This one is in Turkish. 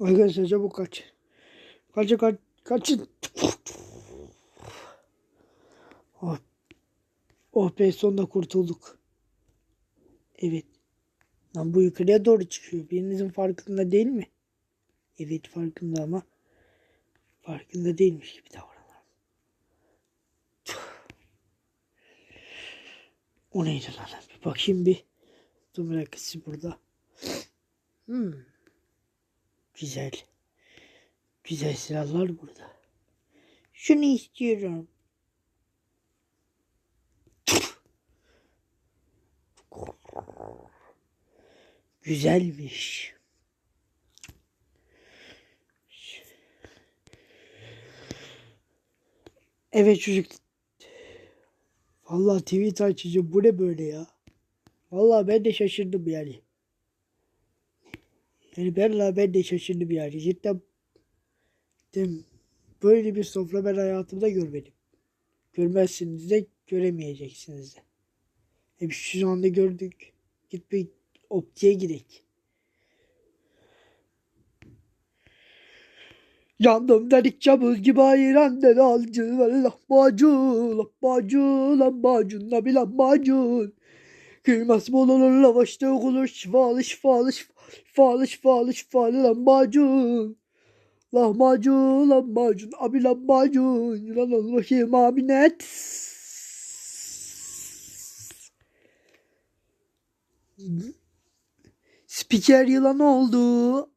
Arkadaşlar çabuk kaç. Kaçın kaç. Kaçın. Oh. Oh be sonunda kurtulduk. Evet. Lan bu yukarıya doğru çıkıyor. Birinizin farkında değil mi? Evet farkında ama farkında değilmiş gibi davranıyor. O neydi lan? Bir bakayım bir. Dur dakika burada. Hmm. Güzel. Güzel silahlar burada. Şunu istiyorum. Güzelmiş. Evet çocuk. Vallahi tweet açıcı bu ne böyle ya? Vallahi ben de şaşırdım yani. Yani ben ben de şaşırdım yani. Cidden böyle bir sofra ben hayatımda görmedim. Görmezsiniz de göremeyeceksiniz de. Hep şu anda gördük. Git bir optiye gidelim. Yandım dedik çabuk gibi ayıran dedi alcı lahmacun lahmacun lahmacun nabi lahmacun Kıyması bol olur lavaşta olur şifalı şifalı şifalı şifalı şifalı lahmacun Lahmacun lahmacun abi lahmacun Lan ol bakayım abi net. Spiker yılan oldu